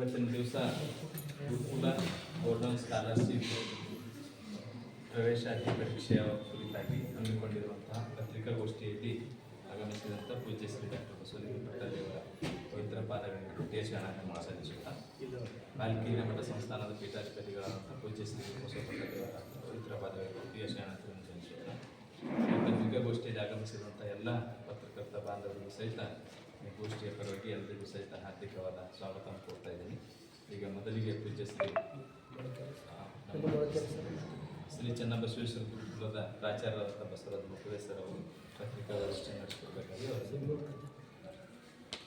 ಇವತ್ತಿನ ದಿವಸ ಗುರುಕುಲ golden scholarship ಪ್ರವೇಶಾತಿ ಪರೀಕ್ಷೆಯ ಕುರಿತಾಗಿ ಹಮ್ಮಿಕೊಂಡಿರುವಂತಹ ಪತ್ರಿಕಾಗೋಷ್ಠಿಯಲ್ಲಿ ಆಗಮಿಸಿದಂಥ ಪೂಜ್ಯ ಶ್ರೀ ಡಾಕ್ಟರ್ ಬಸವಲಿಂಗ ಪಟ್ಟದೇವರ ಪವಿತ್ರ ಪಾದಗಳು ದೇಶಗಳನ್ನು ಶರಣಾಗಮ ಸಲ್ಲಿಸುತ್ತಾ ಬಾಲ್ಕೀನ ಮಠ ಸಂಸ್ಥಾನದ ಪೀಠಾಧಿಪತಿಗಳಾದಂಥ ಪೂಜ್ಯ ಶ್ರೀ ಬಸವ ಪಟ್ಟದೇವರ ಪವಿತ್ರ ಪಾದಗಳು ದೇಶಗಳನ್ನು ಪತ್ರಿಕಾಗೋಷ್ಠಿಯಲ್ಲಿ ಆಗಮಿಸಿರುವಂಥ ಎಲ್ಲ ಪತ್ರಕರ್ತ ಬಾಂಧವರಿಗೂ ಸಹಿತ ಗೋಷ್ಠಿಯ ಪರವಾಗಿ ಎಲ್ಲರಿಗೂ ಸಹಿತ ಹಾರ್ದಿಕವಾದ ಸ್ವಾಗತ ಕೊಡ್ತಾ ಇದ್ದೀನಿ ಈಗ ಮೊದಲಿಗೆ ಪೂಜೆ ಶ್ರೀ ಚೆನ್ನಬಸವೇಶ್ವರ ಗುರುಕುಲದ ಪ್ರಾಚಾರ್ಯರಾದ ಬಸವರಾಜ ಮುಖವೇಶ್ವರ ಅವರು ಪತ್ರಿಕಾ ನಡೆಸಿಕೊಡ್ಬೇಕಾಗಿ ಅವರಿಗೆ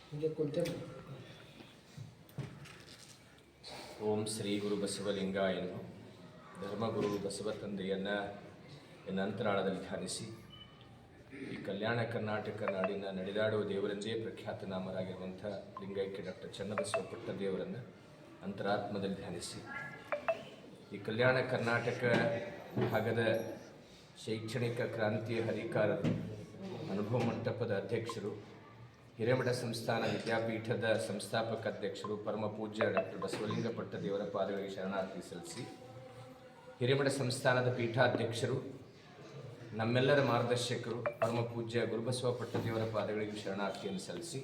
ಹಿಂಗೆ ಓಂ ಶ್ರೀ ಗುರು ಬಸವಲಿಂಗ ನಮಃ. ಧರ್ಮಗುರು ಬಸವ ತಂದೆಯನ್ನು ಅಂತರಾಳದಲ್ಲಿ ಧ್ಯಾನಿಸಿ ಈ ಕಲ್ಯಾಣ ಕರ್ನಾಟಕ ನಾಡಿನ ನಡೆದಾಡುವ ದೇವರೆಂದೇ ಪ್ರಖ್ಯಾತನಾಮರಾಗಿರುವಂಥ ಲಿಂಗೈಕ್ಯ ಡಾಕ್ಟರ್ ಚನ್ನಬಸವ ಪುಟ್ಟ ದೇವರನ್ನು ಅಂತರಾತ್ಮದಲ್ಲಿ ಧ್ಯಾನಿಸಿ. ಈ ಕಲ್ಯಾಣ ಕರ್ನಾಟಕ ಭಾಗದ ಶೈಕ್ಷಣಿಕ ಕ್ರಾಂತಿಯ ಹರಿಕಾರರು ಅನುಭವ ಮಂಟಪದ ಅಧ್ಯಕ್ಷರು, ಹಿರೇಮಠ ಸಂಸ್ಥಾನ ವಿದ್ಯಾಪೀಠದ ಸಂಸ್ಥಾಪಕ ಅಧ್ಯಕ್ಷರು, ಪರಮ ಪೂಜ್ಯ ಡಾಕ್ಟರ್ ಬಸವಲಿಂಗ ಪಟ್ಟದೇವರ ಪಾದಗಳಿಗೆ ಶರಣಾರ್ಥಿ ಸಲ್ಲಿಸಿ, ಹಿರೇಮಠ ಸಂಸ್ಥಾನದ ಪೀಠಾಧ್ಯಕ್ಷರು ನಮ್ಮೆಲ್ಲರ ಮಾರ್ಗದರ್ಶಕರು ಪರಮ ಪೂಜ್ಯ ಗುರುಬಸವ ಪಟ್ಟದೇವರ ಪಾದಗಳಿಗೆ ಶರಣಾರ್ಥಿಯನ್ನು ಸಲ್ಲಿಸಿ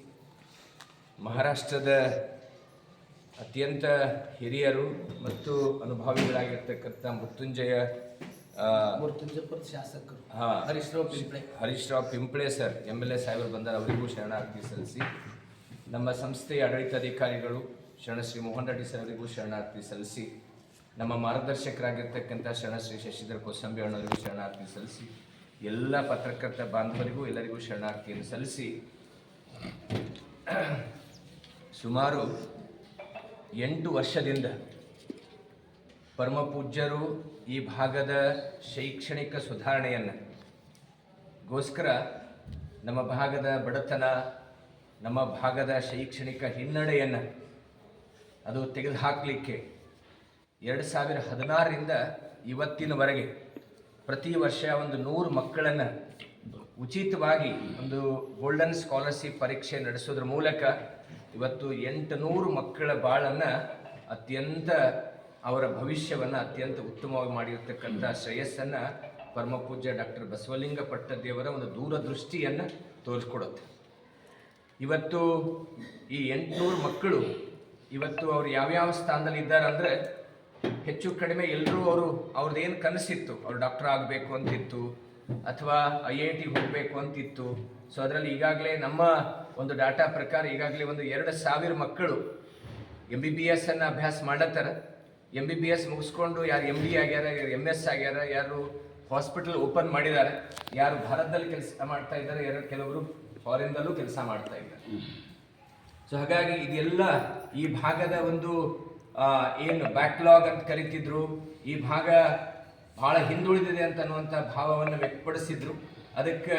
ಮಹಾರಾಷ್ಟ್ರದ ಅತ್ಯಂತ ಹಿರಿಯರು ಮತ್ತು ಅನುಭವಿಗಳಾಗಿರ್ತಕ್ಕಂಥ ಮೃತ್ಯುಂಜಯ ಮೃತ್ಯುಂಜಯಪುರ ಶಾಸಕರು. ಹಾಂ Harish Rao Pimple. Harishrao Pimple sir M L A ಸಾಹೇಬರು ಬಂದರೆ ಅವರಿಗೂ ಶರಣಾರ್ಥಿ ಸಲ್ಲಿಸಿ ನಮ್ಮ ಸಂಸ್ಥೆಯ ಆಡಳಿತಾಧಿಕಾರಿಗಳು ಶರಣಶ್ರೀ ಮೋಹನ್ ರೆಡ್ಡಿ ಸರ್ ಅವರಿಗೂ ಶರಣಾರ್ಥಿ ಸಲ್ಲಿಸಿ ನಮ್ಮ ಮಾರ್ಗದರ್ಶಕರಾಗಿರ್ತಕ್ಕಂಥ ಶರಣಶ್ರೀ ಶಶಿಧರ ಕೋಸಂಬಿ ಅಣ್ಣವರಿಗೂ ಶರಣಾರ್ಥಿ ಸಲ್ಲಿಸಿ, ಎಲ್ಲ ಪತ್ರಕರ್ತ ಬಾಂಧವರಿಗೂ ಎಲ್ಲರಿಗೂ ಶರಣಾರ್ಥಿಯನ್ನು ಸಲ್ಲಿಸಿ, ಸುಮಾರು ಎಂಟು ವರ್ಷದಿಂದ ಪರಮ ಪೂಜ್ಯರು ಈ ಭಾಗದ ಶೈಕ್ಷಣಿಕ ಸುಧಾರಣೆಯನ್ನು ಗೋಸ್ಕರ ನಮ್ಮ ಭಾಗದ ಬಡತನ, ನಮ್ಮ ಭಾಗದ ಶೈಕ್ಷಣಿಕ ಹಿನ್ನಡೆಯನ್ನು ಅದು ತೆಗೆದುಹಾಕಲಿಕ್ಕೆ ಎರಡು ಸಾವಿರ ಹದಿನಾರರಿಂದ ಇವತ್ತಿನವರೆಗೆ ಪ್ರತಿ ವರ್ಷ ಒಂದು ನೂರು ಮಕ್ಕಳನ್ನು ಉಚಿತವಾಗಿ ಒಂದು ಗೋಲ್ಡನ್ ಸ್ಕಾಲರ್ಶಿಪ್ ಪರೀಕ್ಷೆ ನಡೆಸೋದ್ರ ಮೂಲಕ ಇವತ್ತು ಎಂಟುನೂರು ಮಕ್ಕಳ ಬಾಳನ್ನು ಅತ್ಯಂತ ಅವರ ಭವಿಷ್ಯವನ್ನು ಅತ್ಯಂತ ಉತ್ತಮವಾಗಿ ಮಾಡಿರ್ತಕ್ಕಂಥ ಶ್ರೇಯಸ್ಸನ್ನು ಪರಮಪೂಜ್ಯ ಡಾಕ್ಟರ್ ಬಸವಲಿಂಗ ಪಟ್ಟದೇವರ ಒಂದು ದೂರದೃಷ್ಟಿಯನ್ನು ತೋರಿಸ್ಕೊಡುತ್ತೆ. ಇವತ್ತು ಈ ಎಂಟುನೂರು ಮಕ್ಕಳು, ಇವತ್ತು ಅವ್ರು ಯಾವ್ಯಾವ ಸ್ಥಾನದಲ್ಲಿ ಇದ್ದಾರೆ ಅಂದರೆ ಹೆಚ್ಚು ಕಡಿಮೆ ಎಲ್ಲರೂ ಅವರು ಅವ್ರದ್ದು ಏನು ಕನಸಿತ್ತು, ಅವ್ರು ಡಾಕ್ಟರ್ ಆಗಬೇಕು ಅಂತಿತ್ತು, ಅಥವಾ ಐ ಐ ಟಿ ಹೋಗಬೇಕು ಅಂತಿತ್ತು. ಸೊ ಅದರಲ್ಲಿ ಈಗಾಗಲೇ ನಮ್ಮ ಒಂದು ಡಾಟಾ ಪ್ರಕಾರ ಈಗಾಗಲೇ ಒಂದು ಎರಡು ಸಾವಿರ ಮಕ್ಕಳು ಎಂ ಬಿ ಬಿ ಎಸ್ ಅನ್ನು ಅಭ್ಯಾಸ ಮಾಡತ್ತಾರ. ಎಂ ಬಿ ಬಿ ಎಸ್ ಮುಗಿಸ್ಕೊಂಡು ಯಾರು ಎಂ ಬಿ ಆಗ್ಯಾರ, ಯಾರು ಎಂ ಎಸ್ ಆಗ್ಯಾರ, ಯಾರು ಹಾಸ್ಪಿಟಲ್ ಓಪನ್ ಮಾಡಿದ್ದಾರೆ ಯಾರು ಭಾರತದಲ್ಲಿ ಕೆಲಸ ಮಾಡ್ತಾ ಇದ್ದಾರೆ, ಯಾರು ಕೆಲವರು ಫಾರಿನ್ದಲ್ಲೂ ಕೆಲಸ ಮಾಡ್ತಾ ಇದ್ದಾರೆ. ಸೊ ಹಾಗಾಗಿ ಇದೆಲ್ಲ ಈ ಭಾಗದ ಒಂದು ಏನು ಬ್ಯಾಕ್ಲಾಗ್ ಅಂತ ಕರಿತಿದ್ರು, ಈ ಭಾಗ ಬಹಳ ಹಿಂದುಳಿದಿದೆ ಅಂತ ಅನ್ನುವಂಥ ಭಾವವನ್ನು ವ್ಯಕ್ತಪಡಿಸಿದ್ರು. ಅದಕ್ಕೆ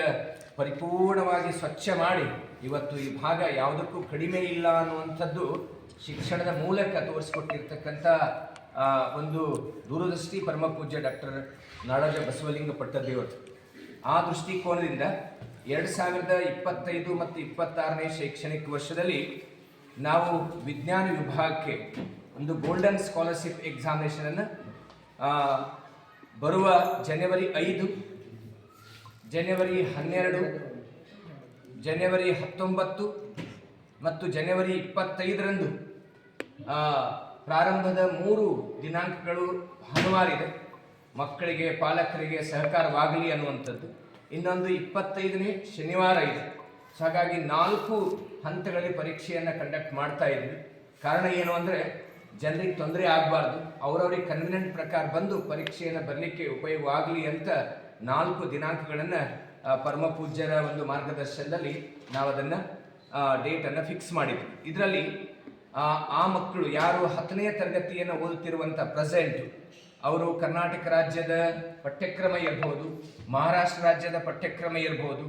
ಪರಿಪೂರ್ಣವಾಗಿ ಸ್ವಚ್ಛ ಮಾಡಿ, ಇವತ್ತು ಈ ಭಾಗ ಯಾವುದಕ್ಕೂ ಕಡಿಮೆ ಇಲ್ಲ ಅನ್ನುವಂಥದ್ದು ಶಿಕ್ಷಣದ ಮೂಲಕ ತೋರಿಸ್ಕೊಟ್ಟಿರ್ತಕ್ಕಂಥ ಒಂದು ದೂರದೃಷ್ಟಿ ಪರಮ ಪೂಜ್ಯ ಡಾಕ್ಟರ್ ನಾಡೋಜ ಬಸವಲಿಂಗ ಪಟ್ಟದೇವರು. ಆ ದೃಷ್ಟಿಕೋನದಿಂದ ಎರಡು ಸಾವಿರದ ಇಪ್ಪತ್ತೈದು ಮತ್ತು ಇಪ್ಪತ್ತಾರನೇ ಶೈಕ್ಷಣಿಕ ವರ್ಷದಲ್ಲಿ ನಾವು ವಿಜ್ಞಾನ ವಿಭಾಗಕ್ಕೆ ಒಂದು ಗೋಲ್ಡನ್ ಸ್ಕಾಲರ್ಶಿಪ್ ಎಕ್ಸಾಮಿನೇಷನನ್ನು ಬರುವ ಜನವರಿ ಐದು, ಜನವರಿ ಹನ್ನೆರಡು, ಜನವರಿ ಹತ್ತೊಂಬತ್ತು ಮತ್ತು ಜನವರಿ ಇಪ್ಪತ್ತೈದರಂದು ಪ್ರಾರಂಭದ ಮೂರು ದಿನಾಂಕಗಳು ಭಾನುವಾರಿದೆ ಮಕ್ಕಳಿಗೆ, ಪಾಲಕರಿಗೆ ಸಹಕಾರವಾಗಲಿ ಅನ್ನುವಂಥದ್ದು. ಇನ್ನೊಂದು ಇಪ್ಪತ್ತೈದನೇ ಶನಿವಾರ ಇದೆ. ಹಾಗಾಗಿ ನಾಲ್ಕು ಹಂತಗಳಲ್ಲಿ ಪರೀಕ್ಷೆಯನ್ನು ಕಂಡಕ್ಟ್ ಮಾಡ್ತಾ ಇದ್ವಿ. ಕಾರಣ ಏನು ಅಂದರೆ ಜನರಿಗೆ ತೊಂದರೆ ಆಗಬಾರ್ದು, ಅವರವರಿಗೆ ಕನ್ವಿನೆಂಟ್ ಪ್ರಕಾರ ಬಂದು ಪರೀಕ್ಷೆಯನ್ನು ಬರಲಿಕ್ಕೆ ಉಪಯೋಗ ಆಗಲಿ ಅಂತ ನಾಲ್ಕು ದಿನಾಂಕಗಳನ್ನು ಪರಮ ಪೂಜ್ಯರ ಒಂದು ಮಾರ್ಗದರ್ಶನದಲ್ಲಿ ನಾವು ಅದನ್ನು ಡೇಟನ್ನು ಫಿಕ್ಸ್ ಮಾಡಿದ್ವಿ. ಇದರಲ್ಲಿ, ಆ ಮಕ್ಕಳು ಯಾರು ಹತ್ತನೇ ತರಗತಿಯನ್ನು ಓದುತ್ತಿರುವಂಥ ಪ್ರೆಸೆಂಟ್ ಅವರು ಕರ್ನಾಟಕ ರಾಜ್ಯದ ಪಠ್ಯಕ್ರಮ ಇರ್ಬೋದು, ಮಹಾರಾಷ್ಟ್ರ ರಾಜ್ಯದ ಪಠ್ಯಕ್ರಮ ಇರ್ಬೋದು,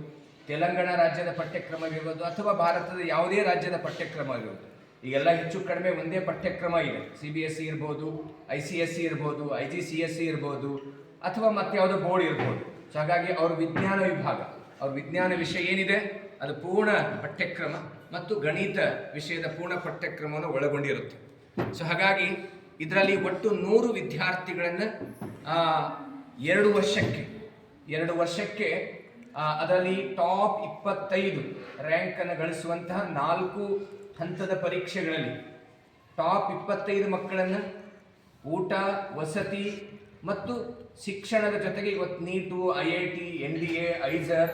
ತೆಲಂಗಾಣ ರಾಜ್ಯದ ಪಠ್ಯಕ್ರಮ ಇರ್ಬೋದು, ಅಥವಾ ಭಾರತದ ಯಾವುದೇ ರಾಜ್ಯದ ಪಠ್ಯಕ್ರಮ ಇರ್ಬೋದು. ಈಗೆಲ್ಲ ಹೆಚ್ಚು ಕಡಿಮೆ ಒಂದೇ ಪಠ್ಯಕ್ರಮ ಇದೆ. ಸಿ ಬಿ ಎಸ್ ಸಿ ಇರ್ಬೋದು ಐ ಸಿ ಎಸ್ ಸಿ ಇರ್ಬೋದು I G C S C ಇರ್ಬೋದು, ಅಥವಾ ಮತ್ತೆ ಯಾವುದೋ ಬೋರ್ಡ್ ಇರ್ಬೋದು. ಸೊ ಹಾಗಾಗಿ ಅವ್ರ ವಿಜ್ಞಾನ ವಿಭಾಗ, ಅವ್ರ ವಿಜ್ಞಾನ ವಿಷಯ ಏನಿದೆ, ಅದು ಪೂರ್ಣ ಪಠ್ಯಕ್ರಮ ಮತ್ತು ಗಣಿತ ವಿಷಯದ ಪೂರ್ಣ ಪಠ್ಯಕ್ರಮವನ್ನು ಒಳಗೊಂಡಿರುತ್ತೆ. ಸೊ ಹಾಗಾಗಿ ಇದರಲ್ಲಿ ಒಟ್ಟು ನೂರು ವಿದ್ಯಾರ್ಥಿಗಳನ್ನು ಎರಡು ವರ್ಷಕ್ಕೆ ಎರಡು ವರ್ಷಕ್ಕೆ ಅದರಲ್ಲಿ ಟಾಪ್ ಇಪ್ಪತ್ತೈದು ರ್ಯಾಂಕನ್ನು ಗಳಿಸುವಂತಹ ನಾಲ್ಕು ಹಂತದ ಪರೀಕ್ಷೆಗಳಲ್ಲಿ ಟಾಪ್ ಇಪ್ಪತ್ತೈದು ಮಕ್ಕಳನ್ನು ಊಟ ವಸತಿ ಮತ್ತು ಶಿಕ್ಷಣದ ಜೊತೆಗೆ ಇವತ್ತು NEET I I T N D A IISER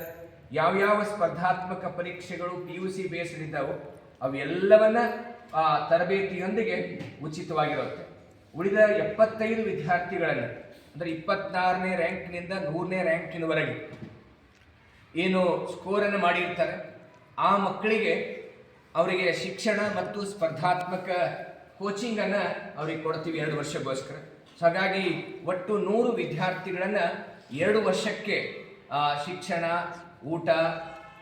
ಯಾವ್ಯಾವ ಸ್ಪರ್ಧಾತ್ಮಕ ಪರೀಕ್ಷೆಗಳು ಪಿ ಯು ಸಿ ಬೇಸ್ಡ್ ಇದ್ದಾವೆ ಅವೆಲ್ಲವನ್ನ ಆ, ತರಬೇತಿಯೊಂದಿಗೆ ಉಚಿತವಾಗಿರುತ್ತೆ. ಉಳಿದ ಎಪ್ಪತ್ತೈದು ವಿದ್ಯಾರ್ಥಿಗಳನ್ನು ಅಂದರೆ ಇಪ್ಪತ್ತಾರನೇ ರ್ಯಾಂಕ್ನಿಂದ ನೂರನೇ ರ್ಯಾಂಕಿನವರೆಗೆ ಏನು ಸ್ಕೋರನ್ನು ಮಾಡಿರ್ತಾರೆ ಆ ಮಕ್ಕಳಿಗೆ ಅವರಿಗೆ ಶಿಕ್ಷಣ ಮತ್ತು ಸ್ಪರ್ಧಾತ್ಮಕ ಕೋಚಿಂಗನ್ನು ಅವ್ರಿಗೆ ಕೊಡ್ತೀವಿ ಎರಡು ವರ್ಷಕ್ಕೋಸ್ಕರ. ಸೊ ಹಾಗಾಗಿ ಒಟ್ಟು ನೂರು ವಿದ್ಯಾರ್ಥಿಗಳನ್ನು ಎರಡು ವರ್ಷಕ್ಕೆ ಶಿಕ್ಷಣ, ಊಟ,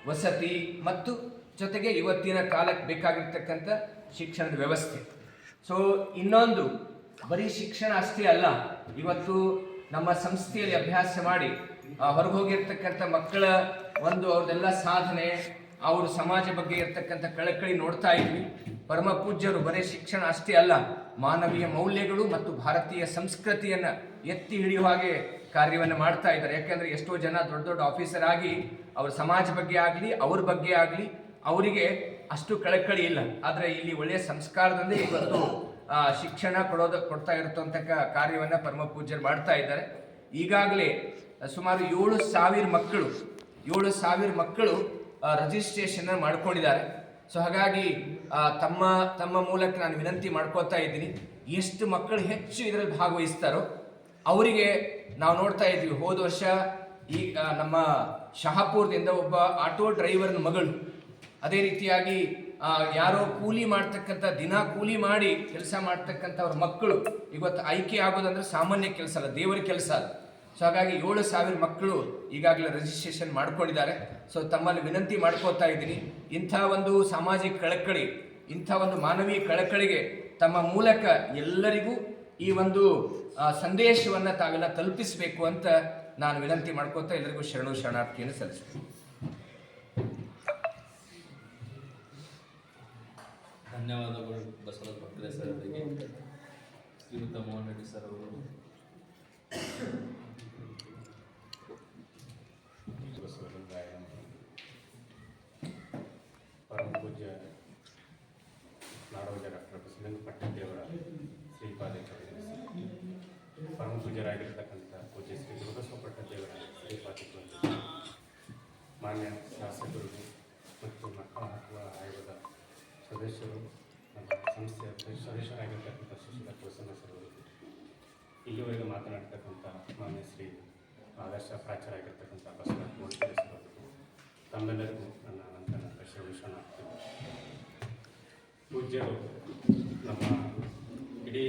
ವಸತಿ ಮತ್ತು ಜೊತೆಗೆ ಇವತ್ತಿನ ಕಾಲಕ್ಕೆ ಬೇಕಾಗಿರ್ತಕ್ಕಂಥ ಶಿಕ್ಷಣದ ವ್ಯವಸ್ಥೆ. ಸೊ ಇನ್ನೊಂದು, ಬರೀ ಶಿಕ್ಷಣ ಅಷ್ಟೇ ಅಲ್ಲ, ಇವತ್ತು ನಮ್ಮ ಸಂಸ್ಥೆಯಲ್ಲಿ ಅಭ್ಯಾಸ ಮಾಡಿ ಹೊರಗೆ ಹೋಗಿರ್ತಕ್ಕಂಥ ಮಕ್ಕಳ ಒಂದು ಅವ್ರದೆಲ್ಲ ಸಾಧನೆ ಅವರು ಸಮಾಜ ಬಗ್ಗೆ ಇರ್ತಕ್ಕಂಥ ಕಳಕಳಿ ನೋಡ್ತಾ ಇದ್ವಿ. ಪರಮ ಪೂಜ್ಯರು ಬರೀ ಶಿಕ್ಷಣ ಅಷ್ಟೇ ಅಲ್ಲ, ಮಾನವೀಯ ಮೌಲ್ಯಗಳು ಮತ್ತು ಭಾರತೀಯ ಸಂಸ್ಕೃತಿಯನ್ನು ಎತ್ತಿ ಹಿಡಿಯುವ ಹಾಗೆ ಕಾರ್ಯವನ್ನು ಮಾಡ್ತಾ ಇದ್ದಾರೆ. ಯಾಕಂದ್ರೆ ಎಷ್ಟೋ ಜನ ದೊಡ್ಡ ದೊಡ್ಡ ಆಫೀಸರ್ ಆಗಿ ಅವ್ರ ಸಮಾಜ ಬಗ್ಗೆ ಆಗಲಿ, ಅವ್ರ ಬಗ್ಗೆ ಆಗಲಿ ಅವರಿಗೆ ಅಷ್ಟು ಕಳಕಳಿ ಇಲ್ಲ. ಆದರೆ ಇಲ್ಲಿ ಒಳ್ಳೆಯ ಸಂಸ್ಕಾರದಲ್ಲಿ ಇವತ್ತು ಶಿಕ್ಷಣ ಕೊಡೋದು, ಕೊಡ್ತಾ ಇರತಕ್ಕಂಥ ಕಾರ್ಯವನ್ನು ಪರಮ ಪೂಜ್ಯರು ಮಾಡ್ತಾ ಇದ್ದಾರೆ. ಈಗಾಗಲೇ ಸುಮಾರು ಏಳು ಸಾವಿರ ಮಕ್ಕಳು, ಏಳು ಸಾವಿರ ಮಕ್ಕಳು ರಿಜಿಸ್ಟ್ರೇಷನ್ ಮಾಡ್ಕೊಂಡಿದ್ದಾರೆ. ಸೊ ಹಾಗಾಗಿ ತಮ್ಮ ತಮ್ಮ ಮೂಲಕ ನಾನು ವಿನಂತಿ ಮಾಡ್ಕೋತಾ ಇದ್ದೀನಿ. ಎಷ್ಟು ಮಕ್ಕಳು ಹೆಚ್ಚು ಇದರಲ್ಲಿ ಭಾಗವಹಿಸ್ತಾರೋ, ಅವರಿಗೆ ನಾವು ನೋಡ್ತಾ ಇದ್ವಿ ಹೋದ ವರ್ಷ ಈ ನಮ್ಮ ಶಹಾಪುರದಿಂದ ಒಬ್ಬ ಆಟೋ ಡ್ರೈವರ್ನ ಮಗಳು, ಅದೇ ರೀತಿಯಾಗಿ ಯಾರೋ ಕೂಲಿ ಮಾಡ್ತಕ್ಕಂಥ, ದಿನ ಕೂಲಿ ಮಾಡಿ ಕೆಲಸ ಮಾಡ್ತಕ್ಕಂಥವ್ರ ಮಕ್ಕಳು, ಇವತ್ತು ಆಯ್ಕೆ ಆಗೋದಂದ್ರೆ ಸಾಮಾನ್ಯ ಕೆಲಸ ಅಲ್ಲ, ದೇವರ ಕೆಲಸ ಅಲ್ಲ ಸೊ ಹಾಗಾಗಿ ಏಳು ಸಾವಿರ ಮಕ್ಕಳು ಈಗಾಗಲೇ ರಿಜಿಸ್ಟ್ರೇಷನ್ ಮಾಡ್ಕೊಂಡಿದ್ದಾರೆ. ಸೊ ತಮ್ಮಲ್ಲಿ ವಿನಂತಿ ಮಾಡ್ಕೋತಾ ಇದ್ದೀನಿ. ಇಂಥ ಒಂದು ಸಾಮಾಜಿಕ ಕಳಕಳಿ, ಇಂಥ ಒಂದು ಮಾನವೀಯ ಕಳಕಳಿಗೆ ತಮ್ಮ ಮೂಲಕ ಎಲ್ಲರಿಗೂ ಈ ಒಂದು ಸಂದೇಶವನ್ನು ತಾವೆಲ್ಲ ತಲುಪಿಸಬೇಕು ಅಂತ ನಾನು ವಿನಂತಿ ಮಾಡ್ಕೋತಾ ಎಲ್ಲರಿಗೂ ಶರಣು ಶರಣಾರ್ಥಿಯನ್ನು ಸಲ್ಲಿಸ್ತೀನಿ. ಧನ್ಯವಾದಗಳು ಬಸವರಾಜ ಭಕ್ತರೇ ಸರ್ ಅವರಿಗೆ. ಶ್ರೀಮಂತ ಮೋಹನ್ ರೆಡ್ಡಿ ಸರ್ ಅವರು. ಬಸವಲಿಂಗಾಯ ಪರಮ ಪೂಜ್ಯ ನಾಡೋಜ ಡಾಕ್ಟರ್ ಬಸವಲಿಂಗ ಪಟ್ಟದೇವರ ಶ್ರೀಪಾದಿಕರು ಪರಮ ಪೂಜ್ಯರಾಗಿರ್ತಕ್ಕಂಥ ಪೂಜ್ಯ ಶ್ರೀ ದುರ್ಗಸ್ವ ಪಟ್ಟದೇವರ ಶ್ರೀಪಾದಿಕರು ಮಾನ್ಯ ಶಾಸಕರು ಮತ್ತು ಮಕ್ಕಳ ಹಕ್ಕುಗಳ ಆಯೋಗದ ಸದಸ್ಯರು, ನಮ್ಮ ಸಂಸ್ಥೆಯ ಸದಸ್ಯರಾಗಿರ್ತಕ್ಕಂಥ ಸುಶೀಲ ಪ್ರಸನ್ನ ಸರ್ ಇಲ್ಲಿವರೆಗೆ ಮಾತನಾಡ್ತಕ್ಕಂಥ ಮಾನ್ಯ ಶ್ರೀ ಆದರ್ಶ ಪ್ರಾಚಾರ್ಯರಾಗಿರ್ತಕ್ಕಂಥ ಬಸವರಾಜ ಮೂರ್ತಿ ತಮ್ಮೆಲ್ಲರಿಗೂ ನನ್ನ ನಂತರ ಶರಣ ಪೂಜ್ಯರು, ನಮ್ಮ ಇಡೀ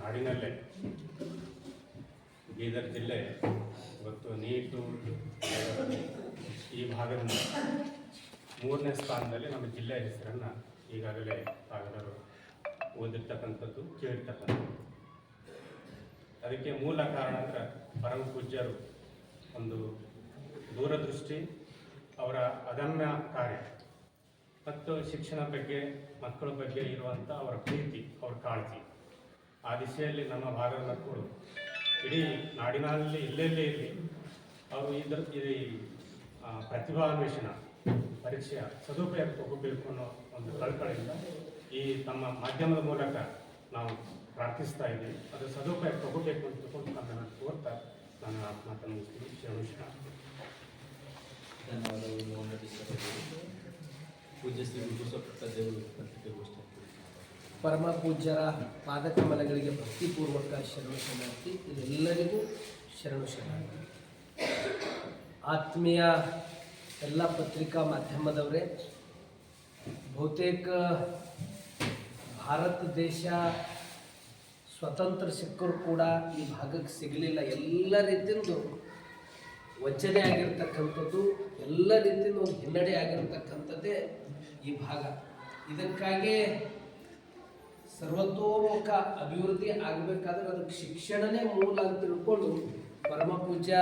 ನಾಡಿನಲ್ಲೇ ಬೀದರ್ ಜಿಲ್ಲೆ ಇವತ್ತು ನೀಟು ಈ ಭಾಗದಿಂದ ಮೂರನೇ ಸ್ಥಾನದಲ್ಲಿ ನಮ್ಮ ಜಿಲ್ಲೆಯ ಹೆಸರನ್ನು ಈಗಾಗಲೇ ತಾವೆಲ್ಲರೂ ಓದಿರ್ತಕ್ಕಂಥದ್ದು ಕೇಳಿರ್ತಕ್ಕಂಥದ್ದು. ಅದಕ್ಕೆ ಮೂಲ ಕಾರಣ ಅಂದ್ರೆ ಪರಮ ಪೂಜ್ಯರು ಒಂದು ದೂರದೃಷ್ಟಿ, ಅವರ ಅದಮ್ಯ ಕಾರ್ಯ ಮತ್ತು ಶಿಕ್ಷಣ ಬಗ್ಗೆ, ಮಕ್ಕಳ ಬಗ್ಗೆ ಇರುವಂಥ ಅವರ ಪ್ರೀತಿ, ಅವರ ಕಾಳಜಿ. ಆ ದಿಶೆಯಲ್ಲಿ ನಮ್ಮ ಭಾಗದ ಮಕ್ಕಳು ಇಡೀ ನಾಡಿನಲ್ಲಿ ಎಲ್ಲೆಲ್ಲೇ ಇರಲಿ, ಅವರು ಇದ್ರ, ಈ ಪ್ರತಿಭಾನ್ವೇಷಣ ಪರೀಕ್ಷೆಯ ಸದುಪಯೋಗ ತಗೋಬೇಕು ಅನ್ನೋ ಒಂದು ಕಳ್ಕಳಿಂದ ಈ ತಮ್ಮ ಮಾಧ್ಯಮದ ಮೂಲಕ ನಾವು ಪ್ರಾರ್ಥಿಸ್ತಾ ಇದ್ದೀನಿ. ಅದು ಸದುಪಯೋಗ ತಗೋಬೇಕು ಅಂತ ತಿಳ್ಕೊಂಡು ಅದನ್ನು ಕೋರ್ತಾ ನಾನು ಮಾತನ್ನು ಮುಗಿಸ್ತೀನಿ. ಶರಣು ಶರಣ ಧನ್ಯವಾದಗಳು ಮೋಹನ್ ರೆಡ್ಡಿ ಸರ್. ಅವರಿಗೆ ಪೂಜ್ಯ ಶ್ರೀ ಗುರುಬಸವ ಪಟ್ಟದೇವರು ಪತ್ರಿಕೆಗೋಷ್ಠಿ ಪರಮ ಪೂಜ್ಯರ ಪಾದಕಮಲಗಳಿಗೆ ಭಕ್ತಿಪೂರ್ವಕ ಶರಣು ಶರಣಾರ್ಥಿ. ಇದೆಲ್ಲರಿಗೂ ಶರಣು ಶರಣಾರ್ಥಿ. ಆತ್ಮೀಯ ಎಲ್ಲ ಪತ್ರಿಕಾ ಮಾಧ್ಯಮದವರೇ ಬಹುತೇಕ ಭಾರತ ದೇಶ ಸ್ವತಂತ್ರ ಸಿಕ್ಕರು ಕೂಡ ಈ ಭಾಗಕ್ಕೆ ಸಿಗಲಿಲ್ಲ. ಎಲ್ಲ ರೀತಿಯಿಂದ ವಂಚನೆ ಆಗಿರ್ತಕ್ಕಂಥದ್ದು, ಎಲ್ಲ ರೀತಿಯಿಂದ ಹಿನ್ನಡೆ ಆಗಿರ್ತಕ್ಕಂಥದ್ದೇ ಈ ಭಾಗ. ಇದಕ್ಕಾಗಿ ಸರ್ವತೋಮುಖ ಅಭಿವೃದ್ಧಿ ಆಗಬೇಕಾದ್ರೆ ಅದಕ್ಕೆ ಶಿಕ್ಷಣನೇ ಮೂಲ ಅಂತ ತಿಳ್ಕೊಂಡು ಪರಮ ಪೂಜ್ಯ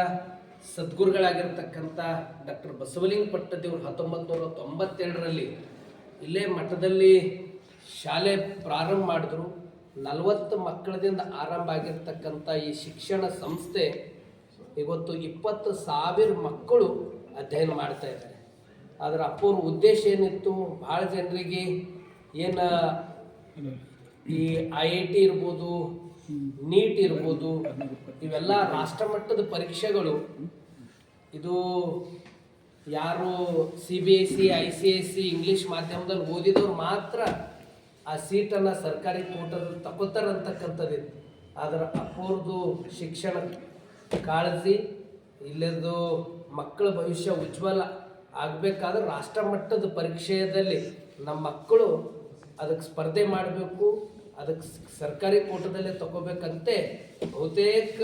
ಸದ್ಗುರುಗಳಾಗಿರ್ತಕ್ಕಂಥ ಡಾಕ್ಟರ್ ಬಸವಲಿಂಗ ಪಟ್ಟದೇವರು ಹತ್ತೊಂಬತ್ತು ನೂರ ತೊಂಬತ್ತೆರಡರಲ್ಲಿ ಇಲ್ಲೇ ಮಠದಲ್ಲಿ ಶಾಲೆ ಪ್ರಾರಂಭ ಮಾಡಿದ್ರು. ನಲವತ್ತು ಮಕ್ಕಳದಿಂದ ಆರಂಭ ಆಗಿರ್ತಕ್ಕಂಥ ಈ ಶಿಕ್ಷಣ ಸಂಸ್ಥೆ ಇವತ್ತು ಇಪ್ಪತ್ತು ಸಾವಿರ ಮಕ್ಕಳು ಅಧ್ಯಯನ ಮಾಡ್ತಾ ಇದ್ದಾರೆ. ಆದರೆ ಅಪೂರ್ವ ಉದ್ದೇಶ ಏನಿತ್ತು? ಭಾಳ ಜನರಿಗೆ ಏನು ಈ ಐ ಐ ಟಿ ಇರ್ಬೋದು, ನೀಟ್ ಇರ್ಬೋದು, ಇವೆಲ್ಲ ರಾಷ್ಟ್ರಮಟ್ಟದ ಪರೀಕ್ಷೆಗಳು. ಇದು ಯಾರು C B S C I C S C English ಮಾಧ್ಯಮದಲ್ಲಿ ಓದಿದವ್ರು ಮಾತ್ರ ಆ ಸೀಟನ್ನು ಸರ್ಕಾರಿ ಕೋಟದಲ್ಲಿ ತಗೋತಾರಂತಕ್ಕಂಥದ್ದಿತ್ತು ಅದರ ಅಪ್ಪವ್ರದ್ದು ಶಿಕ್ಷಣ ಕಾಳಜಿ ಇಲ್ಲದು ಮಕ್ಕಳ ಭವಿಷ್ಯ ಉಜ್ವಲ ಆಗಬೇಕಾದ್ರೆ ರಾಷ್ಟ್ರ ಮಟ್ಟದ ಪರೀಕ್ಷೆಯಲ್ಲಿ ನಮ್ಮ ಮಕ್ಕಳು ಅದಕ್ಕೆ ಸ್ಪರ್ಧೆ ಮಾಡಬೇಕು, ಅದಕ್ಕೆ ಸರ್ಕಾರಿ ಕೋಟದಲ್ಲೇ ತಗೋಬೇಕಂತೆ ಬಹುತೇಕ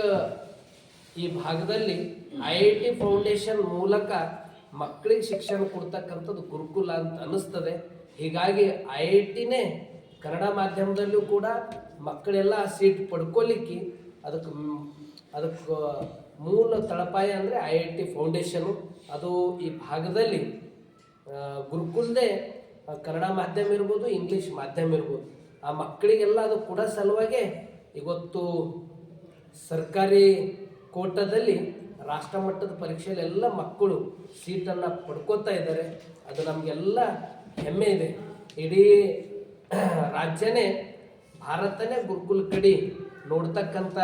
ಈ ಭಾಗದಲ್ಲಿ ಐ ಐ ಟಿ ಫೌಂಡೇಶನ್ ಮೂಲಕ ಮಕ್ಕಳಿಗೆ ಶಿಕ್ಷಣ ಕೊಡ್ತಕ್ಕಂಥದ್ದು ಗುರುಕುಲ ಅಂತ ಅನ್ನಿಸ್ತದೆ. ಹೀಗಾಗಿ ಐ ಐ ಟಿನೇ ಕನ್ನಡ ಮಾಧ್ಯಮದಲ್ಲೂ ಕೂಡ ಮಕ್ಕಳೆಲ್ಲ ಸೀಟ್ ಪಡ್ಕೊಲಿಕ್ಕೆ ಅದಕ್ಕೆ ಅದಕ್ಕೆ ಮೂಲ ತಳಪಾಯ ಅಂದರೆ ಐ ಐ ಟಿ ಫೌಂಡೇಶನು ಅದು ಈ ಭಾಗದಲ್ಲಿ ಗುರುಕುಲ್ದೆ ಕನ್ನಡ ಮಾಧ್ಯಮ ಇರ್ಬೋದು, ಇಂಗ್ಲೀಷ್ ಮಾಧ್ಯಮ ಇರ್ಬೋದು. ಆ ಮಕ್ಕಳಿಗೆಲ್ಲ ಅದು ಕೂಡ ಸಲುವಾಗೆ ಇವತ್ತು ಸರ್ಕಾರಿ ಕೋಟದಲ್ಲಿ ರಾಷ್ಟ್ರ ಮಟ್ಟದ ಪರೀಕ್ಷೆಯಲ್ಲಿ ಎಲ್ಲ ಮಕ್ಕಳು ಸೀಟನ್ನು ಪಡ್ಕೋತಾ ಇದ್ದಾರೆ. ಅದು ನಮಗೆಲ್ಲ ಹೆಮ್ಮೆ ಇದೆ. ಇಡೀ ರಾಜ್ಯನೇ ಭಾರತನೇ ಗುರುಕುಲ ಕಡೆ ನೋಡ್ತಕ್ಕಂಥ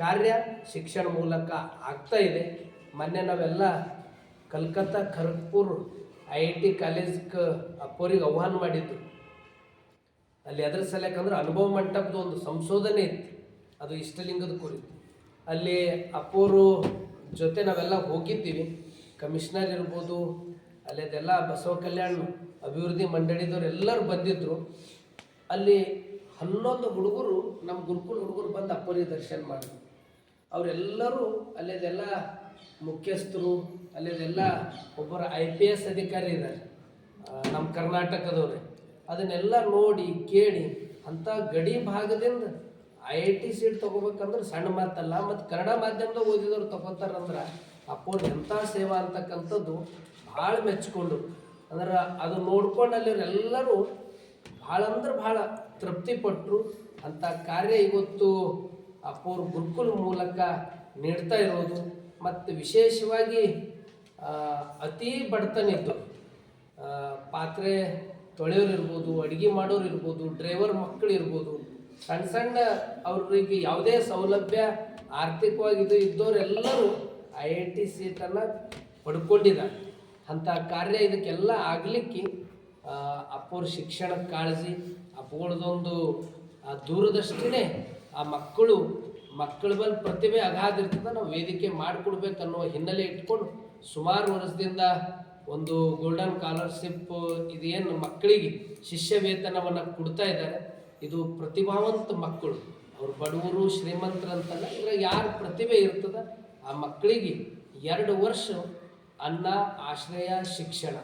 ಕಾರ್ಯ ಶಿಕ್ಷಣ ಮೂಲಕ ಆಗ್ತಾ ಇದೆ. ಮೊನ್ನೆ ನಾವೆಲ್ಲ Calcutta, Kharagpur I I T ಕಾಲೇಜ್ಗೆ ಅಪ್ಪೋರಿಗೆ ಆಹ್ವಾನ ಮಾಡಿದ್ದು ಅಲ್ಲಿ ಅದ್ರ ಸಲಕಂದ್ರೆ ಅನುಭವ ಮಂಟಪದ ಒಂದು ಸಂಶೋಧನೆ ಇತ್ತು. ಅದು ಇಷ್ಟಲಿಂಗದ ಕುರಿತು ಅಲ್ಲಿ ಅಪ್ಪೋರು ಜೊತೆ ನಾವೆಲ್ಲ ಹೋಗಿದ್ದೀವಿ. ಕಮಿಷನರ್ ಇರ್ಬೋದು ಅಲ್ಲಿದೆಲ್ಲ ಬಸವ ಕಲ್ಯಾಣ ಅಭಿವೃದ್ಧಿ ಮಂಡಳಿದವ್ರು ಎಲ್ಲರೂ ಬಂದಿದ್ದರು ಅಲ್ಲಿ ಹನ್ನೊಂದು ಹುಡುಗರು ನಮ್ಮ ಗುರುಕುಲ ಹುಡುಗರು ಬಂದು ಅಪ್ಪನಿ ದರ್ಶನ ಮಾಡಿದ್ರು. ಅವರೆಲ್ಲರೂ ಅಲ್ಲಿದೆಲ್ಲ ಮುಖ್ಯಸ್ಥರು, ಅಲ್ಲಿದೆಲ್ಲ ಒಬ್ಬರು ಐ ಪಿ ಎಸ್ ಅಧಿಕಾರಿ ಇದ್ದಾರೆ ನಮ್ಮ ಕರ್ನಾಟಕದವ್ರೆ. ಅದನ್ನೆಲ್ಲ ನೋಡಿ, ಕೇಳಿ, ಅಂಥ ಗಡಿ ಭಾಗದಿಂದ ಐ ಐ ಟಿ ಸೀಟ್ ತೊಗೋಬೇಕಂದ್ರೆ ಸಣ್ಣ ಮಾತಲ್ಲ, ಮತ್ತು ಕನ್ನಡ ಮಾಧ್ಯಮದಾಗ ಓದಿದವ್ರು ತೊಗೋತಾರಂದ್ರೆ, ಅಪ್ಪೋರ್ ಎಂಥ ಸೇವಾ ಅಂತಕ್ಕಂಥದ್ದು ಭಾಳ ಮೆಚ್ಕೊಂಡು ಅಂದ್ರೆ ಅದು ನೋಡ್ಕೊಂಡು ಅಲ್ಲಿವರೆಲ್ಲರೂ ಭಾಳ ಅಂದ್ರೆ ಭಾಳ ತೃಪ್ತಿಪಟ್ಟರು ಅಂಥ ಕಾರ್ಯ ಇವತ್ತು ಅಪ್ಪೋರ್ ಗುರುಕುಲ ಮೂಲಕ ನೀಡ್ತಾ ಇರೋದು. ಮತ್ತು ವಿಶೇಷವಾಗಿ ಅತಿ ಬಡತನ ಇದ್ದು ಪಾತ್ರೆ ತೊಳೆಯೋರು ಇರ್ಬೋದು ಅಡುಗೆ ಮಾಡೋರು ಇರ್ಬೋದು ಡ್ರೈವರ್ ಮಕ್ಕಳು ಇರ್ಬೋದು ಸಣ್ಣ ಸಣ್ಣ ಅವ್ರಿಗೆ ಯಾವುದೇ ಸೌಲಭ್ಯ ಆರ್ಥಿಕವಾಗಿ ಇದು ಇದ್ದವರೆಲ್ಲರೂ ಐ ಐ ಟಿ ಸೀಟನ್ನು ಪಡ್ಕೊಂಡಿದ್ದಾರೆ. ಅಂಥ ಕಾರ್ಯ ಇದಕ್ಕೆಲ್ಲ ಆಗಲಿಕ್ಕೆ ಅಪ್ಪವ್ರ ಶಿಕ್ಷಣದ ಕಾಳಜಿ, ಅಪ್ಪಗಳದೊಂದು ದೂರದೃಷ್ಟಿನೇ ಆ ಮಕ್ಕಳು, ಮಕ್ಕಳ ಬಲ್ ಪ್ರತಿಭೆ ಅಗಾಧ ಇರ್ತದೆ ನಾವು ವೇದಿಕೆ ಮಾಡಿಕೊಡ್ಬೇಕನ್ನೋ ಹಿನ್ನೆಲೆ ಇಟ್ಕೊಂಡು ಸುಮಾರು ವರ್ಷದಿಂದ ಒಂದು ಗೋಲ್ಡನ್ ಸ್ಕಾಲರ್ಶಿಪ್ ಇದೇನು ಮಕ್ಕಳಿಗೆ ಶಿಷ್ಯ ವೇತನವನ್ನು ಕೊಡ್ತಾ ಇದ್ದಾರೆ. ಇದು ಪ್ರತಿಭಾವಂತ ಮಕ್ಕಳು. ಅವ್ರು ಬಡವರು ಶ್ರೀಮಂತರಂತಲ್ಲ ಇದ್ರಾಗ ಯಾರು ಪ್ರತಿಭೆ ಇರ್ತದ? ಆ ಮಕ್ಕಳಿಗೆ ಎರಡು ವರ್ಷ ಅನ್ನ, ಆಶ್ರಯ, ಶಿಕ್ಷಣ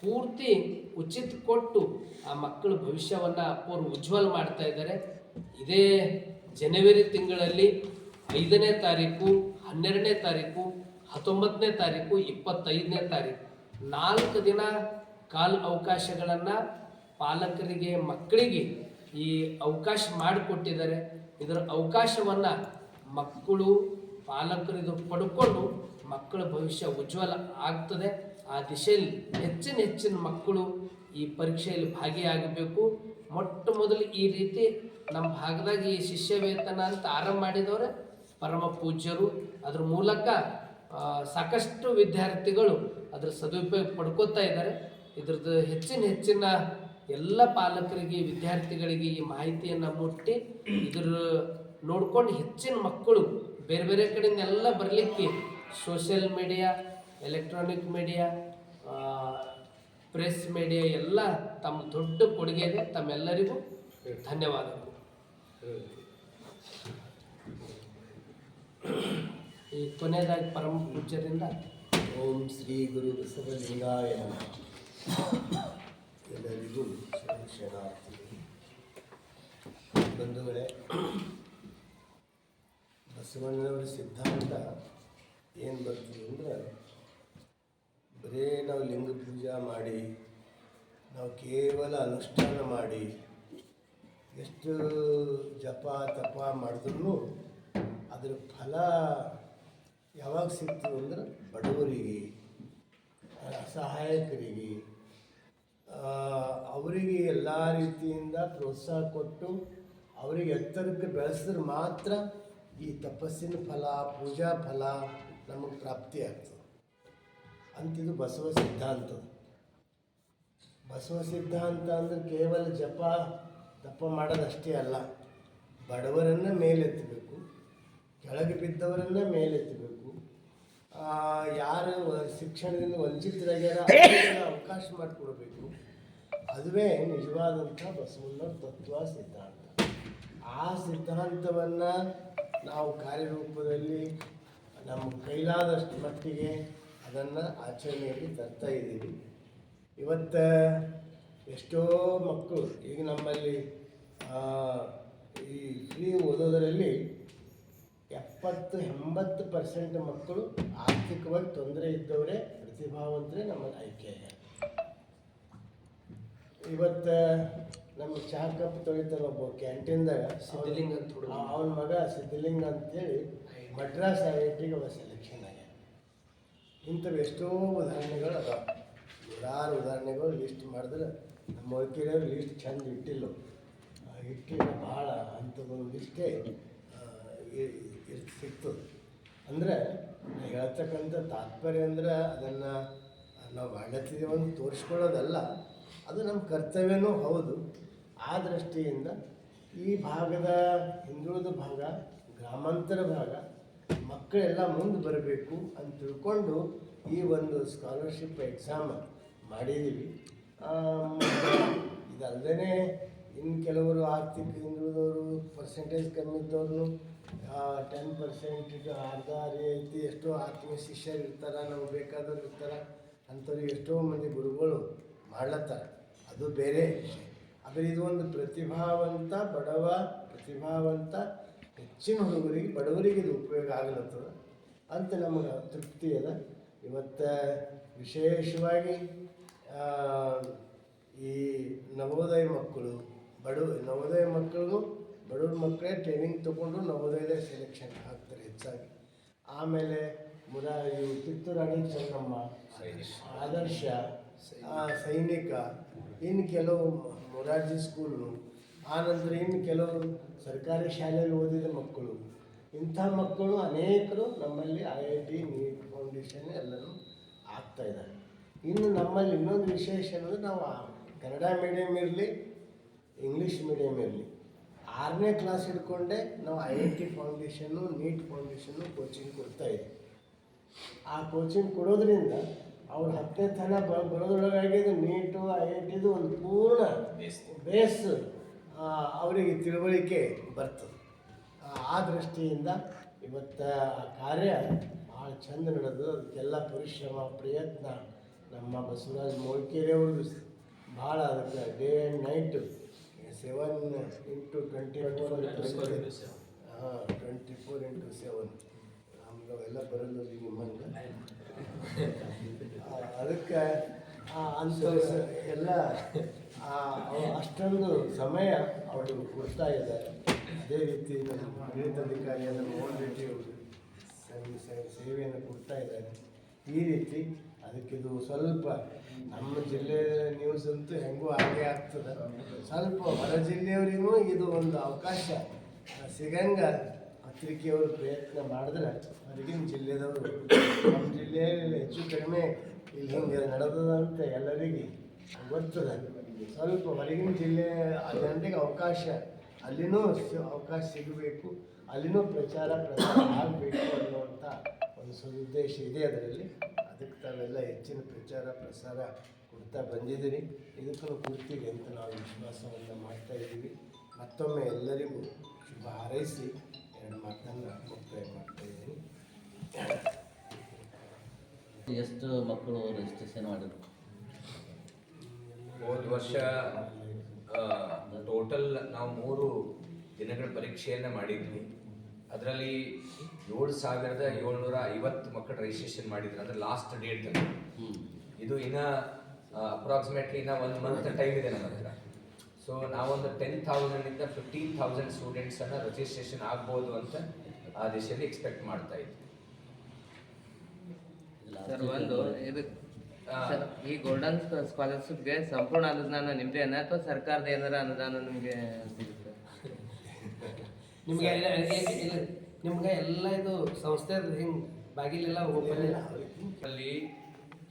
ಪೂರ್ತಿ ಉಚಿತ ಕೊಟ್ಟು ಆ ಮಕ್ಕಳ ಭವಿಷ್ಯವನ್ನು ಅವರು ಉಜ್ವಲ ಮಾಡ್ತಾ ಇದ್ದಾರೆ. ಇದೇ ಜನವರಿ ತಿಂಗಳಲ್ಲಿ ಐದನೇ ತಾರೀಕು, ಹನ್ನೆರಡನೇ ತಾರೀಕು, ಹತ್ತೊಂಬತ್ತನೇ ತಾರೀಕು, ಇಪ್ಪತ್ತೈದನೇ ತಾರೀಕು. ನಾಲ್ಕು ದಿನ ಕಾಲ ಅವಕಾಶಗಳನ್ನು ಪಾಲಕರಿಗೆ, ಮಕ್ಕಳಿಗೆ ಈ ಅವಕಾಶ ಮಾಡಿಕೊಟ್ಟಿದ್ದಾರೆ. ಇದರ ಅವಕಾಶವನ್ನು ಮಕ್ಕಳು, ಪಾಲಕರು ಇದು ಪಡ್ಕೊಂಡು ಮಕ್ಕಳ ಭವಿಷ್ಯ ಉಜ್ವಲ ಆಗ್ತದೆ. ಆ ದಿಶೆಯಲ್ಲಿ ಹೆಚ್ಚಿನ ಹೆಚ್ಚಿನ ಮಕ್ಕಳು ಈ ಪರೀಕ್ಷೆಯಲ್ಲಿ ಭಾಗಿಯಾಗಬೇಕು. ಮೊಟ್ಟ ಮೊದಲು ಈ ರೀತಿ ನಮ್ಮ ಭಾಗದಾಗ ಈ ಶಿಷ್ಯ ವೇತನ ಅಂತ ಆರಂಭ ಮಾಡಿದವರೇ ಪರಮ ಪೂಜ್ಯರು. ಅದ್ರ ಮೂಲಕ ಸಾಕಷ್ಟು ವಿದ್ಯಾರ್ಥಿಗಳು ಅದರ ಸದುಪಯೋಗ ಪಡ್ಕೋತಾ ಇದ್ದಾರೆ. ಇದ್ರದ್ದು ಹೆಚ್ಚಿನ ಹೆಚ್ಚಿನ ಎಲ್ಲ ಪಾಲಕರಿಗೆ, ವಿದ್ಯಾರ್ಥಿಗಳಿಗೆ ಈ ಮಾಹಿತಿಯನ್ನು ಮುಟ್ಟಿ ಇದ್ರ ನೋಡ್ಕೊಂಡು ಹೆಚ್ಚಿನ ಮಕ್ಕಳು ಬೇರೆ ಬೇರೆ ಕಡೆಯಿಂದ ಎಲ್ಲ ಬರಲಿಕ್ಕೆ social media electronic media press media ಎಲ್ಲ ತಮ್ಮ ದೊಡ್ಡ ಕೊಡುಗೆ ತಮ್ಮೆಲ್ಲರಿಗೂ ಧನ್ಯವಾದಗಳು. ಈ ಕೊನೆಯದಾಗಿ ಪರಮ ಪೂಜ್ಯರಿಂದ ಓಂ ಶ್ರೀ ಗುರು ಬಸವಲಿಂಗಾಯ ಎಲ್ಲರಿಗೂ ಬಂಧುಗಳೇ, ಬಸವಣ್ಣನವರ ಸಿದ್ಧಾಂತ ಏನು ಬರ್ತದೆ ಅಂದರೆ, ಬರೇ ನಾವು ಲಿಂಗ ಪೂಜಾ ಮಾಡಿ, ನಾವು ಕೇವಲ ಅನುಷ್ಠಾನ ಮಾಡಿ, ಎಷ್ಟು ಜಪ ತಪ ಮಾಡಿದ್ರು ಅದರ ಫಲ ಯಾವಾಗ ಸಿಗ್ತದೆ ಅಂದ್ರೆ ಬಡವರಿಗೆ ಅಸಹಾಯಕರಿಗೆ ಅವರಿಗೆ ಎಲ್ಲ ರೀತಿಯಿಂದ ಪ್ರೋತ್ಸಾಹ ಕೊಟ್ಟು ಅವರಿಗೆ ಎತ್ತರಕ್ಕೆ ಬೆಳೆಸಿದ್ರೆ ಮಾತ್ರ ಈ ತಪಸ್ಸಿನ ಫಲ, ಪೂಜಾ ಫಲ ನಮಗೆ ಪ್ರಾಪ್ತಿಯಾಗ್ತದೆ ಅಂತಿದು ಬಸವ ಸಿದ್ಧಾಂತ. ಬಸವ ಸಿದ್ಧಾಂತ ಅಂದರೆ ಕೇವಲ ಜಪ, ತಪ ಮಾಡೋದಷ್ಟೇ ಅಲ್ಲ. ಬಡವರನ್ನು ಮೇಲೆತ್ತಬೇಕು, ಕೆಳಗೆ ಬಿದ್ದವರನ್ನು ಮೇಲೆತ್ತಬೇಕು. ಯಾರು ಶಿಕ್ಷಣದಿಂದ ವಂಚಿತರಾಗ್ಯಾರ ಅವಕಾಶ ಮಾಡಿಕೊಡ್ಬೇಕು. ಅದುವೇ ನಿಜವಾದಂಥ ಬಸವಣ್ಣ ತತ್ವ ಸಿದ್ಧಾಂತ. ಆ ಸಿದ್ಧಾಂತವನ್ನು ನಾವು ಕಾರ್ಯರೂಪದಲ್ಲಿ ನಮ್ಮ ಕೈಲಾದಷ್ಟು ಮಟ್ಟಿಗೆ ಅದನ್ನು ಆಚರಣೆಯಲ್ಲಿ ತರ್ತಾ ಇದ್ದೀವಿ ಇವತ್ತು ಎಷ್ಟೋ ಮಕ್ಕಳು ಈಗ ನಮ್ಮಲ್ಲಿ ಈ ಫ್ರೀ ಓದೋದರಲ್ಲಿ ಎಪ್ಪತ್ತು ಎಂಬತ್ತು ಪರ್ಸೆಂಟ್ ಮಕ್ಕಳು ಆರ್ಥಿಕವಾಗಿ ತೊಂದರೆ ಇದ್ದವರೇ ಪ್ರತಿಭಾವಂತರೇ ನಮ್ಮಲ್ಲಿ ಆಯ್ಕೆ. ಇವತ್ತು ನಮ್ಮ ಚಹಾ ಕಪ್ ತೊಳಿತಾನೆ ಒಬ್ಬ ಕ್ಯಾಂಟೀನ್ದಾಗ ಸಿದ್ಧಲಿಂಗ್ ಅಂತ. ಅವನ ಮಗ ಸಿದ್ಧಲಿಂಗ ಅಂತೇಳಿ ಮಡ್ರಾಸ್ ಐ ಐ ಟಿಗೆ ಅವ ಸೆಲೆಕ್ಷನ್ ಆಗ್ಯಾವ ಇಂಥವು ಎಷ್ಟೋ ಉದಾಹರಣೆಗಳು ಅದಾವ. ನೂರಾರು ಉದಾಹರಣೆಗಳು ಲಿಸ್ಟ್ ಮಾಡಿದ್ರೆ ನಮ್ಮ ವಕೀಲರು ಲಿಸ್ಟ್ ಚೆಂದ ಇಟ್ಟಿಲ್ಲ. ಇಟ್ಟಿಲ್ಲ ಭಾಳ ಅಂಥದ್ದೊಂದು ಲಿಸ್ಟೇ ಸಿಗ್ತದೆ ಅಂದರೆ ಹೇಳ್ತಕ್ಕಂಥ ತಾತ್ಪರ್ಯ ಅಂದ್ರೆ ಅದನ್ನು ನಾವು ಮಾಡತ್ತಿದ್ದೀವಿ ಅಂತ ತೋರಿಸ್ಕೊಳ್ಳೋದಲ್ಲ. ಅದು ನಮ್ಮ ಕರ್ತವ್ಯನೂ ಹೌದು. ಆ ದೃಷ್ಟಿಯಿಂದ ಈ ಭಾಗದ ಹಿಂದುಳಿದ ಭಾಗ, ಗ್ರಾಮಾಂತರ ಭಾಗ ಮಕ್ಕಳೆಲ್ಲ ಮುಂದೆ ಬರಬೇಕು ಅಂತ ತಿಳ್ಕೊಂಡು ಈ ಒಂದು ಸ್ಕಾಲರ್ಶಿಪ್ ಎಕ್ಸಾಮ್ ಮಾಡಿದ್ದೀವಿ ಇದಲ್ಲದೇ ಇನ್ನು ಕೆಲವರು ಆರ್ಥಿಕ ಹಿಂದುಳಿದವರು ಪರ್ಸೆಂಟೇಜ್ ಕಮ್ಮಿ ಇದ್ದವ್ರು ಟೆನ್ ಪರ್ಸೆಂಟ್ ಅರ್ಧ ರಿಯಾಯಿತಿ ಎಷ್ಟೋ ಆತ್ಮೀಯ ಶಿಷ್ಯರು ಇರ್ತಾರೆ, ನಮ್ಗೆ ಬೇಕಾದವ್ರು ಇರ್ತಾರೆ, ಅಂಥವ್ರು ಎಷ್ಟೋ ಮಂದಿ ಗುರುಗಳು ಮಾಡ್ಲತ್ತಾರ. ಅದು ಬೇರೆ ವಿಷಯ. ಆದರೆ ಇದು ಒಂದು ಪ್ರತಿಭಾವಂತ, ಬಡವ ಪ್ರತಿಭಾವಂತ ಹೆಚ್ಚಿನ ಹುಡುಗರಿಗೆ ಬಡವರಿಗೆ ಇದು ಉಪಯೋಗ ಆಗ್ಲತ್ತದ? ಅಂತ ನಮಗೆ ತೃಪ್ತಿ ಅದ. ಇವತ್ತು ವಿಶೇಷವಾಗಿ ಈ ನವೋದಯ ಮಕ್ಕಳು ಬಡವ ನವೋದಯ ಮಕ್ಕಳು ಬಡವ್ರ ಮಕ್ಕಳೇ ಟ್ರೈನಿಂಗ್ ತೊಗೊಂಡು ನವೋದಯದ ಸೆಲೆಕ್ಷನ್ ಆಗ್ತಾರೆ ಹೆಚ್ಚಾಗಿ. ಆಮೇಲೆ ಮುರಾ ಇವು ಕಿತ್ತೂರಾಣಿ ಚೆನ್ನಮ್ಮ ಆದರ್ಶ ಸೈನಿಕ ಇನ್ನು ಕೆಲವು ಮೊರಾರ್ಜಿ ಸ್ಕೂಲು ಆನಂತರ ಇನ್ನು ಕೆಲವರು ಸರ್ಕಾರಿ ಶಾಲೆಯಲ್ಲಿ ಓದಿದ ಮಕ್ಕಳು. ಇಂಥ ಮಕ್ಕಳು ಅನೇಕರು ನಮ್ಮಲ್ಲಿ I I T NEET foundation ಎಲ್ಲನೂ ಆಗ್ತಾ ಇದ್ದಾರೆ. ಇನ್ನು ನಮ್ಮಲ್ಲಿ ಇನ್ನೊಂದು ವಿಶೇಷ ಅಂದರೆ ನಾವು ಕನ್ನಡ ಮೀಡಿಯಮ್ ಇರಲಿ ಇಂಗ್ಲೀಷ್ ಮೀಡಿಯಮ್ ಇರಲಿ. ಆರನೇ ಕ್ಲಾಸ್ ಹಿಡ್ಕೊಂಡೆ ನಾವು I I T foundation NEET foundation coaching ಕೊಡ್ತಾ ಇದ್ದೀವಿ. ಆ ಕೋಚಿಂಗ್ ಕೊಡೋದ್ರಿಂದ ಅವ್ರು ಹತ್ತನೇ ತನ ಬರೋದ್ರೊಳಗಾಗಿ ನೀಟು ಐ ಐ ಟಿದು ಒಂದು ಪೂರ್ಣ ಬೇಸ್ ಅವರಿಗೆ ತಿಳುವಳಿಕೆ ಬರ್ತದೆ. ಆ, ದೃಷ್ಟಿಯಿಂದ ಇವತ್ತು ಆ ಕಾರ್ಯ ಭಾಳ ಚಂದ ನಡೆದು ಅದಕ್ಕೆಲ್ಲ ಪರಿಶ್ರಮ ಪ್ರಯತ್ನ ನಮ್ಮ ಬಸವರಾಜ ಮೋಳ್ಕೆರೆಯವರು ಭಾಳ ಅದಕ್ಕೆ day and night seven into twenty four ಹಾಂ ಟ್ವೆಂಟಿ ಫೋರ್ ಇಂಟು ಸೆವೆನ್ ನಮ್ಗೆ ಅವೆಲ್ಲ ಬರಲ್ಲ ನಿಮ್ಮಂಗೆ ಅದಕ್ಕೆ ಅಂಥ ಎಲ್ಲ ಅಷ್ಟೊಂದು ಸಮಯ ಅವರು ಕೊಡ್ತಾ ಇದ್ದಾರೆ. ಅದೇ ರೀತಿ ನಮ್ಮ ಮೋಹನ್ ರೆಡ್ಡಿ ಅವರು ಸೇ- ಸೇವೆಯನ್ನು ಕೊಡ್ತಾ ಇದ್ದಾರೆ. ಈ ರೀತಿ ಅದಕ್ಕಿದು ಸ್ವಲ್ಪ ನಮ್ಮ ಜಿಲ್ಲೆ ನ್ಯೂಸ್ ಅಂತೂ ಹೆಂಗೂ ಹಾಗೆ ಆಗ್ತದೆ. ಸ್ವಲ್ಪ ಹೊರ ಜಿಲ್ಲೆಯವರಿಗೂ ಇದು ಒಂದು ಅವಕಾಶ ಸಿಗಂಗ ಪತ್ರಿಕೆಯವರು ಪ್ರಯತ್ನ ಮಾಡಿದ್ರೆ ಹೊರಗಿನ ಜಿಲ್ಲೆದವರು ನಮ್ಮ ಜಿಲ್ಲೆಯಲ್ಲಿ ಹೆಚ್ಚು ಕಡಿಮೆ ಇಲ್ಲಿ ಹಿಂಗೆ ನಡೆದದಂತ ಎಲ್ಲರಿಗೆ ಗೊತ್ತದ. ಸ್ವಲ್ಪ ಹೊರಗಿನ ಜಿಲ್ಲೆ ಜನರಿಗೆ ಅವಕಾಶ. ಅಲ್ಲಿನೂ ಅವಕಾಶ ಸಿಗಬೇಕು. ಅಲ್ಲಿನೂ ಪ್ರಚಾರ ಪ್ರಸಾರ ಆಗಬೇಕು ಅನ್ನುವಂಥ ಒಂದು ಸದುದ್ದೇಶ ಇದೆ ಅದರಲ್ಲಿ. ಅದಕ್ಕೆ ತಾವೆಲ್ಲ ಹೆಚ್ಚಿನ ಪ್ರಚಾರ ಪ್ರಸಾರ ಕೊಡ್ತಾ ಬಂದಿದ್ದೀರಿ. ಇದಕ್ಕೂ ಕೊಡ್ತೀವಿ ಅಂತ ನಾವು ವಿಶ್ವಾಸವನ್ನು ಮಾಡ್ತಾ ಇದ್ದೀವಿ. ಮತ್ತೊಮ್ಮೆ ಎಲ್ಲರಿಗೂ ಶುಭ ಹಾರೈಸಿ ಎರಡು ಮಾತನ್ನು ಮುಕ್ತಾಯ ಮಾಡ್ತಾ ಇದ್ದೀನಿ. ಎಷ್ಟು ಮಕ್ಕಳು ರಿಜಿಸ್ಟ್ರೇಷನ್ ಮಾಡಿದ್ರು? ಹೋದ ವರ್ಷ ಟೋಟಲ್ ನಾವು ಮೂರು ದಿನಗಳ ಪರೀಕ್ಷೆಯನ್ನು ಮಾಡಿದ್ವಿ. ಅದರಲ್ಲಿ ಏಳು ಸಾವಿರದ ಏಳ್ನೂರ ಐವತ್ತು ಮಕ್ಕಳು ರಿಜಿಸ್ಟ್ರೇಷನ್ ಮಾಡಿದ್ರು, ಅಂದರೆ ಲಾಸ್ಟ್ ಡೇಟ್ ಹ್ಞೂ ಇದು ಇನ್ನ ಅಪ್ರಾಕ್ಸಿಮೇಟ್ಲಿ ಇನ್ನ ಒಂದು ಮಂತ್ ಟೈಮ್ ಇದೆ ನಮ್ಮ ಹತ್ರ. ಸೊ ನಾವೊಂದು ಟೆನ್ ಥೌಸಂಡಿಂದ ಫಿಫ್ಟೀನ್ ಥೌಸಂಡ್ ಸ್ಟೂಡೆಂಟ್ಸನ್ನು ರಿಜಿಸ್ಟ್ರೇಷನ್ ಆಗ್ಬೋದು ಅಂತ ಆ ದಿಶೆಯಲ್ಲಿ ಎಕ್ಸ್ಪೆಕ್ಟ್ ಮಾಡ್ತಾ ಇದ್ವಿ. ಒಂದು ಇದು ಈ ಗೋಲ್ಡನ್ ಸ್ಕಾಲರ್ಶಿಪ್ಗೆ ಸಂಪೂರ್ಣ ಅನುದಾನ ನಿಮ್ದೇ ಅಥವಾ ಸರ್ಕಾರದ ಏನಾರ ಅನುದಾನ ನಿಮಗೆ ಸಿಗುತ್ತೆ? ನಿಮಗೆ ನಿಮ್ಗೆ ಎಲ್ಲ ಇದು ಸಂಸ್ಥೆ ಹಿಂಗೆ ಬಾಗಿಲೆಲ್ಲ ಅಲ್ಲಿ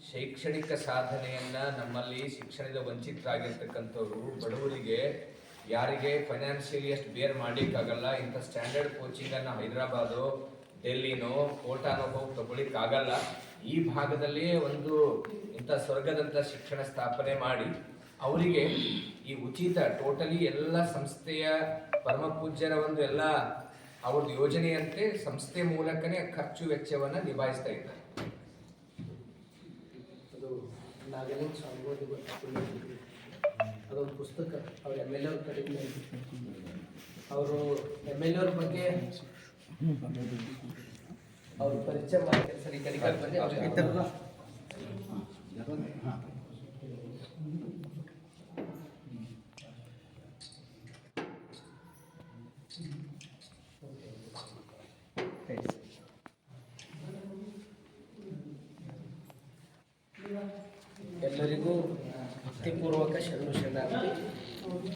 ಶೈಕ್ಷಣಿಕ ಸಾಧನೆಯನ್ನ ನಮ್ಮಲ್ಲಿ ಶಿಕ್ಷಣದ ವಂಚಿತರಾಗಿರ್ತಕ್ಕಂಥವ್ರು ಬಡವರಿಗೆ ಯಾರಿಗೆ ಫೈನಾನ್ಷಿಯಲಿ ಅಷ್ಟು ಬೇರ್ ಮಾಡ್ಲಿಕ್ಕಾಗಲ್ಲ ಇಂಥ ಸ್ಟ್ಯಾಂಡರ್ಡ್ ಕೋಚಿಂಗನ್ನು ಹೈದರಾಬಾದು ಡೆಲ್ಲಿನೋ ಕೋಟಾನೋ ಹೋಗಿ ತಗೊಳ್ಳಿಕ್ಕಾಗಲ್ಲ ಈ ಭಾಗದಲ್ಲಿಯೇ ಒಂದು ಇಂಥ ಸ್ವರ್ಗದಂಥ ಶಿಕ್ಷಣ ಸ್ಥಾಪನೆ ಮಾಡಿ ಅವರಿಗೆ ಈ ಉಚಿತ, ಟೋಟಲಿ ಎಲ್ಲ ಸಂಸ್ಥೆಯ ಪರಮ ಪೂಜ್ಯರ ಒಂದು ಎಲ್ಲ ಅವ್ರದ್ದು ಯೋಜನೆಯಂತೆ ಸಂಸ್ಥೆ ಮೂಲಕನೇ ಖರ್ಚು ವೆಚ್ಚವನ್ನು ನಿಭಾಯಿಸ್ತಾ ಇದ್ದಾರೆ. ಅದು ಅದೊಂದು ಪುಸ್ತಕ. ಅವ್ರ ಎಂ ಎಲ್ ಎ ಕಡೆಯಿಂದ. ಅವರು ಎಂ ಎಲ್ ಎ ಅವ್ರ ಬಗ್ಗೆ ಅವ್ರ ಪರಿಚಯ ಮಾಡಿ ಸರಿ ಕಡಿಕೆ ಬಂದು ಅವ್ರಿಗೆ ಎಲ್ಲರಿಗೂ ಭಕ್ತಿಪೂರ್ವಕ ಶರಣು ಶರಣಾರ್ಥಿ